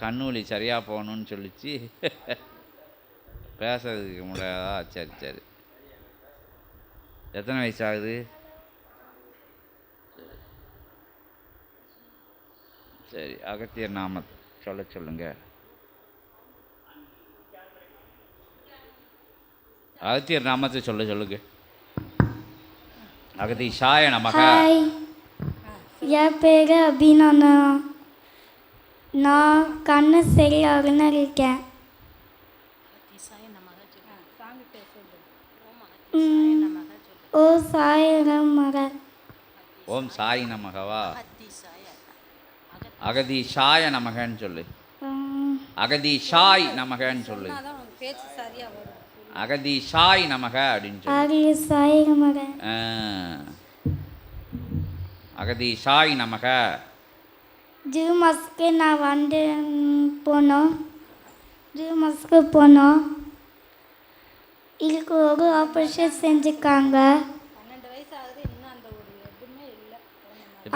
கண்ணூலி சரியாக போகணும்னு சொல்லிச்சு. பேசுறதுக்கு முடியாதா? சரி சரி. எத்தனை வயசு ஆகுது? சரி அகத்தியர் நாம சொல்ல சொல்லுங்க. அகத்தியர் நாமத்தை சொல்ல சொல்லுங்க. அகதீஷாய நமக. என் பேர் அபிநந்தனா. நான் கண்ணு சரியாகன்னு இருக்கேன். ம், ஓ சாயரம் மக ஓம் சாய் நமகவா? அகதீஷாய நமகன்னு சொல்லு. ம், அகதீஷாய் நமகன்னு சொல்லு. அகதீஷாய் நமக அப்படின்னு சொல்லு. ஆ. அகதீஷாய் நமக. ஜூ மாஸ்க்கு நான் வந்து போனோம். ஜூ மாஸ்க்கு போனோம். இதுக்கு ஒரு ஆப்ரேஷன் செஞ்சுருக்காங்க.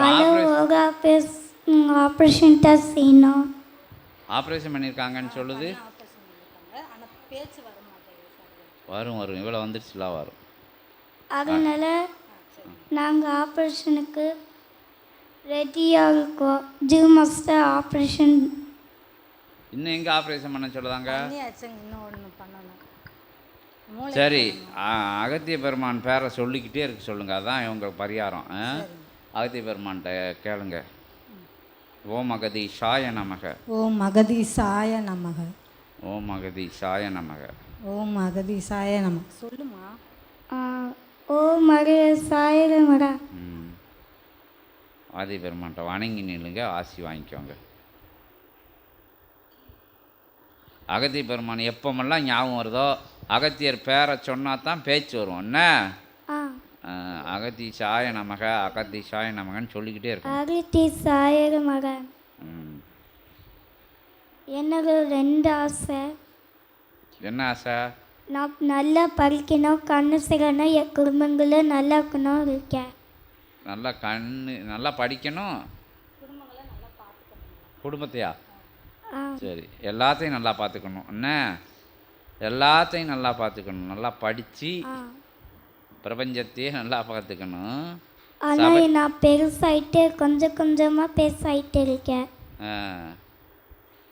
அது ஆப்ரேஷன் ஒரு ஆப்ரேஷன் ஆப்ரேஷன் தான் செய்யணும். ஆப்ரேஷன் பண்ணியிருக்காங்கன்னு சொல்லுது. வரும் வரும். இவ்வளோ வந்துருச்சுல வரும். அதனால நாங்கள் ஆப்ரேஷனுக்கு ரெடியாக இருக்கோம் ஜூ மாஸ்டர் ஆப்ரேஷன் இன்னும் எங்கே ஆப்ரேஷன் பண்ண சொல்லுதாங்க? இன்னும் ஒன்று பண்ணணும். சரி ஆ, அகத்திய பெருமான் பேரை சொல்லிக்கிட்டே இருக்க சொல்லுங்க அதான் இவங்க பரிகாரம் ஆ? அகத்திய பெருமான்கிட்ட கேளுங்க. ஓம் அகதீஷாய நமக. ஓம் அகதீசாய நமக. ஓம் அகதீஷாய நமக. ஓம் அகதீசாய நமக. சொல்லுமா? ஓ மக சாயர மக ம். ஆதி பெருமான்கிட்ட வணங்கி நில்லுங்க ஆசி வாங்கிக்கோங்க. அகத்திய பெருமான் எப்பமெல்லாம் ஞாபகம் வருதோ அகத்தியர் பேரை சொன்னா தான் பேச்சு வரும். என்ன? அகத்தி சாய நமக அகத்தி சாய நமகன்னு சொல்லிக்கிட்டே இருக்கும் அகத்தி சாயர மக ம். எனக்கு ரெண்டு ஆசை? என்ன ஆசை? நான் நல்லா படிக்கணும் கண்ணு சிகணும் என் குடும்பங்களை நல்லா இருக்கணும் இருக்கேன். நல்லா கண்ணு நல்லா படிக்கணும். குடும்பத்தையா? சரி எல்லாத்தையும் நல்லா பார்த்துக்கணும். என்ன? எல்லாத்தையும் நல்லா பார்த்துக்கணும். நல்லா படித்து பிரபஞ்சத்தையே நல்லா பார்த்துக்கணும். ஆனால் நான் பெருசாயிட்டு கொஞ்சம் கொஞ்சமாக பெருசாயிட்டு இருக்கேன். ஆ.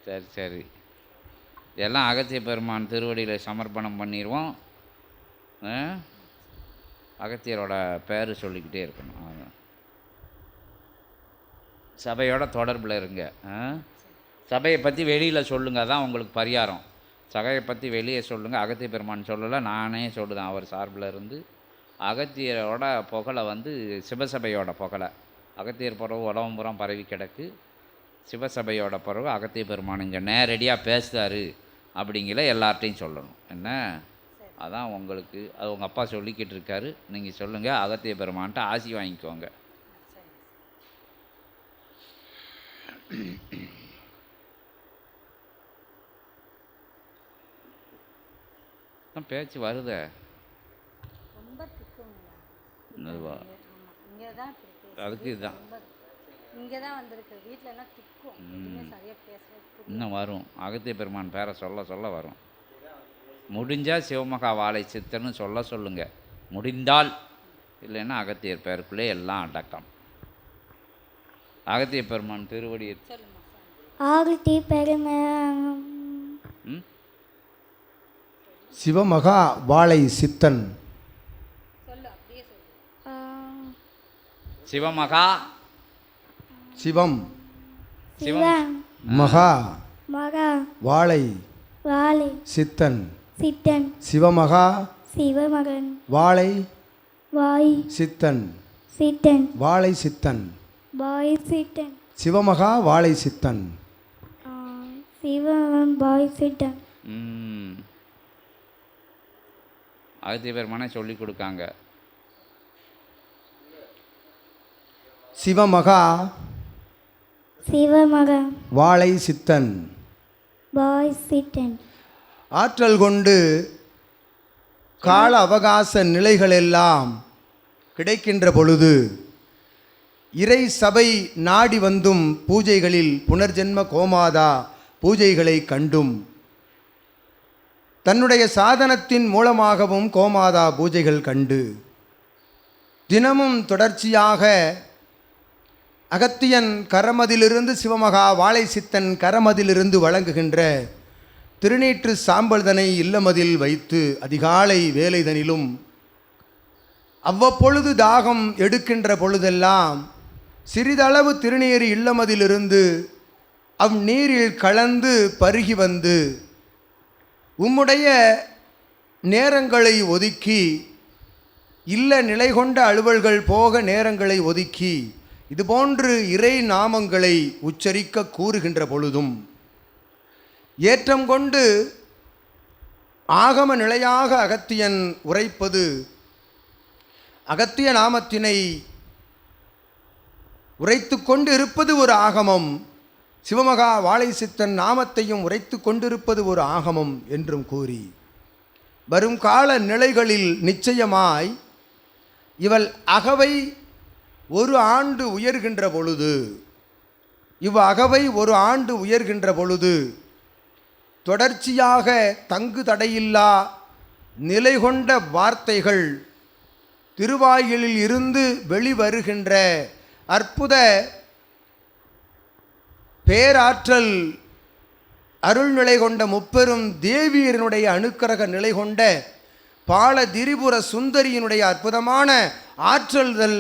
சரி சரி. எல்லாம் அகத்திய பெருமான் திருவடியில் சமர்ப்பணம் பண்ணிடுவோம் ஆ? அகத்தியரோட பேர் சொல்லிக்கிட்டே இருக்கணும். சபையோட தொடர்பில் இருங்க. ஆ? சபையை பற்றி வெளியில் சொல்லுங்கள் தான் உங்களுக்கு பரிகாரம். சபையை பற்றி வெளியே சொல்லுங்கள் அகத்திய பெருமான் சொல்லலை நானே சொல்லுதான். அவர் சார்பில் இருந்து அகத்தியரோட புகழை வந்து சிவசபையோட புகழை. அகத்தியர் பிறகு உலகம் புறம் பரவி கிடக்கு. சிவசபையோட பிறகு அகத்திய பெருமான் இங்கே நேரடியாக பேசுகிறாரு அப்படிங்கிற எல்லார்ட்டையும் சொல்லணும். என்ன? அதான் உங்களுக்கு அது உங்கள் அப்பா சொல்லிக்கிட்டு இருக்காரு நீங்கள் சொல்லுங்கள் அகத்திய பெருமான்ட்ட ஆசி வாங்கிக்கோங்க. பேச்சு வருதே. அதுக்கு இதுதான். இன்னும் வரும். அகத்திய பெருமான் பேரை சொல்ல சொல்ல வரும். முடிஞ்சால் சிவமகா வாழை சித்தன்னு சொல்ல சொல்லுங்க. முடிந்தால் இல்லைன்னா அகத்தியர் பேருக்குள்ளே எல்லாம் அடக்கம். அகத்திய பெருமான் திருவடி ஆகத்தி பெருமை ம்? சிவமகா வாழை சித்தன். சொல்லு அப்படியே சொல்லு ஆ, சிவமகா சிவம். சிவன் மகா மகா. வாழை வாலி சித்தன். சித்தன். சிவமகா சிவமகன். வாழை வாய் சித்தன். சித்தன். வாழை சித்தன். பாய் சித்தன். சிவமகா வாழை சித்தன். சிவன் பாய் சித்தன். ம். அகத்திய பெருமானே சொல்லி கொடுக்காங்க. சிவமகா சிவமகன். வாழை சித்தன். பாய் சித்தன். ஆற்றல் கொண்டு கால அவகாச நிலைகளெல்லாம் கிடைக்கின்ற பொழுது இறை சபை நாடி வந்தும் பூஜைகளில் புனர்ஜென்ம கோமாதா பூஜைகளை கண்டும். தன்னுடைய சாதனத்தின் மூலமாகவும் கோமாதா பூஜைகள் கண்டு. தினமும் தொடர்ச்சியாக அகத்தியன் கரமதிலிருந்து சிவமகா வாழை சித்தன் கரமதிலிருந்து வழங்குகின்ற திருநீற்று சாம்பல்தனை இல்லமதில் வைத்து அதிகாலை வேலைதனிலும் அவ்வப்பொழுது தாகம் எடுக்கின்ற பொழுதெல்லாம் சிறிதளவு திருநீர் இல்லமதிலிருந்து அந்நீரில் கலந்து பருகி வந்து உம்முடைய நேரங்களை ஒதுக்கி இல்ல நிலை கொண்ட அலுவல்கள் போக நேரங்களை ஒதுக்கி இதுபோன்று இறை நாமங்களை உச்சரிக்க கூறுகின்ற பொழுதும் ஏற்றம் கொண்டு ஆகம நிலையாக அகத்தியன் உரைப்பது அகத்திய நாமத்தினை உரைத்து கொண்டு இருப்பது ஒரு ஆகமம். சிவமகா வாழை சித்தன் நாமத்தையும் உரைத்து கொண்டிருப்பது ஒரு ஆகமம் என்றும் கூறி வரும் கால நிலைகளில் நிச்சயமாய் இவள் அகவை ஒரு ஆண்டு உயர்கின்ற பொழுது இவ் அகவை ஒரு ஆண்டு உயர்கின்ற பொழுது தொடர்ச்சியாக தங்கு தடையில்லா நிலை கொண்ட வார்த்தைகள் திருவாயிலில் இருந்து வெளிவருகின்ற அற்புத பேராற்றல் அருள்நிலை கொண்ட முப்பெரும் தேவியரினுடைய அணுக்கரக நிலை கொண்ட பால திரிபுர சுந்தரியினுடைய அற்புதமான ஆற்றல்தல்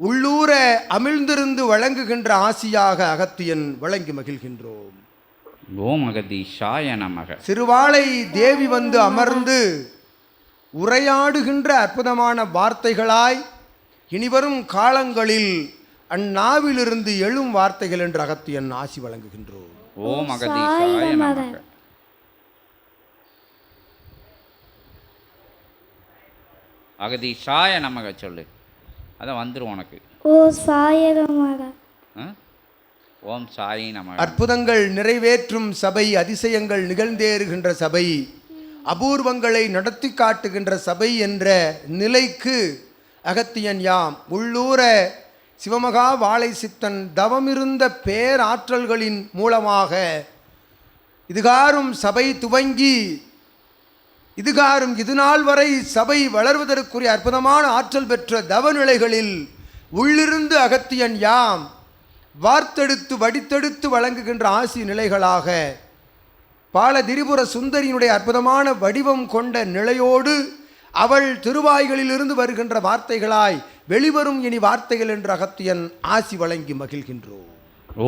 உள்ளூர அமிழ்ந்திருந்து வழங்குகின்ற ஆசியாக அகத்தியன் வழங்கி மகிழ்கின்றோம். ஓம் அகதீஷாய நமக. சிறுவாளை தேவி வந்து அமர்ந்து உரையாடுகின்ற அற்புதமான வார்த்தைகளாய் இனிவரும் காலங்களில் அந்நாவிலிருந்து எழும் வார்த்தைகள் என்று அகத்தியன் ஆசி வழங்குகின்றோம். ஓம் அகதீஷாய நமக. அகதீஷாய நமக சொல்லு. அதான் வந்துடும் உனக்கு. ஓ சாயரமாக ஆ? ஓம் சாயி நம. அற்புதங்கள் நிறைவேற்றும் சபை அதிசயங்கள் நிகழ்ந்தேறுகின்ற சபை அபூர்வங்களை நடத்தி காட்டுகின்ற சபை என்ற நிலைக்கு அகத்தியன் யாம். உள்ளூர சிவமகா வாழை சித்தன் தவமிருந்த பேராற்றல்களின் மூலமாக இதுகாரும் சபை துவங்கி இதுகாரும் இதுநாள் வரை சபை வளர்வதற்குரிய அற்புதமான ஆற்றல் பெற்ற தவநிலைகளில் உள்ளிருந்து அகத்தியன் யாம். வார்த்தெடுத்து வடித்தெடுத்து வழங்குகின்ற ஆசி நிலைகளாக பால திரிபுர சுந்தரியினுடைய அற்புதமான வடிவம் கொண்ட நிலையோடு அவள் திருவாய்களிலிருந்து வருகின்ற வார்த்தைகளாய் வெளிவரும் இனி வார்த்தைகள் என்று அகத்தியன் ஆசி வழங்கி மகிழ்கின்றோம்.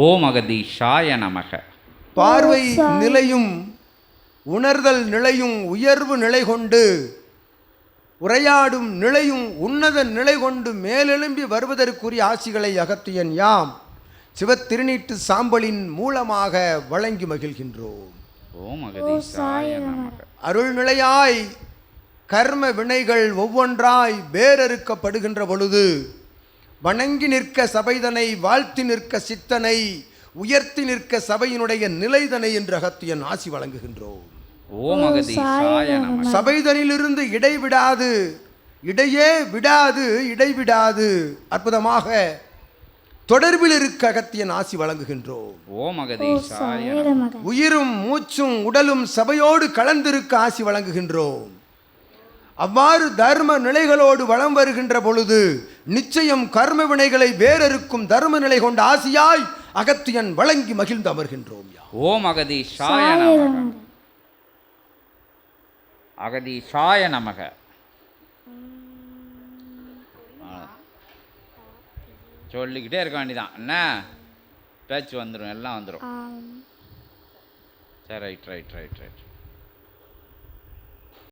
ஓம் அகதீஷாய நமக. பார்வை நிலையும் உணர்தல் நிலையும் உயர்வு நிலை கொண்டு உரையாடும் நிலையும் உன்னத நிலை கொண்டு மேலெழும்பி வருவதற்குரிய ஆசிகளை அகத்தியன் யாம்? சிவத்திருநீட்டு சாம்பலின் மூலமாக வழங்கி மகிழ்கின்றோம். ஓம் அருள்நிலையாய் கர்ம வினைகள் ஒவ்வொன்றாய் வேரறுக்கப்படுகின்ற பொழுது வணங்கி நிற்க சபைதனை வாழ்த்தி நிற்க சித்தனை உயர்த்தி நிற்க சபையினுடைய நிலைதனை என்று அகத்தியன் ஆசி வழங்குகின்றோம். சபைதனிலிருந்து இடைவிடாது இடையே விடாது இடைவிடாது. அற்புதமாக தொடர்பில் இருக்க அகத்தியன் ஆசி வழங்குகின்றோம். ஓம் அகதீஷாய உயிரும் மூச்சும் உடலும் சபையோடு கலந்திருக்க ஆசி வழங்குகின்றோம். அவ்வாறு தர்ம நிலைகளோடு வலம் வருகின்ற பொழுது நிச்சயம் கர்ம வினைகளை வேறறுக்கும் தர்ம நிலை கொண்ட ஆசியாய் அகத்தியன் வழங்கி மகிழ்ந்து அமர்கின்றோம் ஓம் அகதீஷாய நமக. அகதீஷாய நமக ஆ. சொல்லிக்கிட்டே இருக்க வேண்டியதான் என்ன? பேச்சு வந்துடும் எல்லாம் வந்துடும் சரி ரைட் ரைட் ரைட் ரைட்